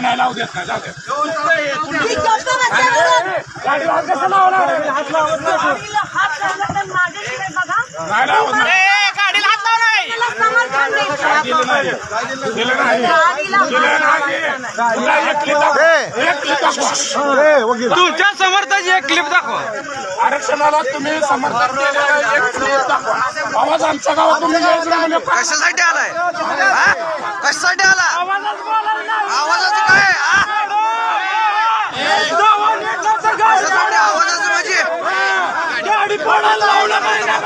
नाही लावू देत नाही. जाऊ देत नाही. तुमच्या समर्थाची एक क्लिप दाखवा आरक्षणाला तुम्ही समर्थन केलेलं एक क्लिप दाखवा आवाज आमच्या गावात तुम्ही यायचं म्हणजे काय? कशासाठी आलाय हा? कशासाठी आला आवाजाचं काय हा? कशासाठी आवाजाचं म्हणजे गाडी पडायला लावलं नाही ना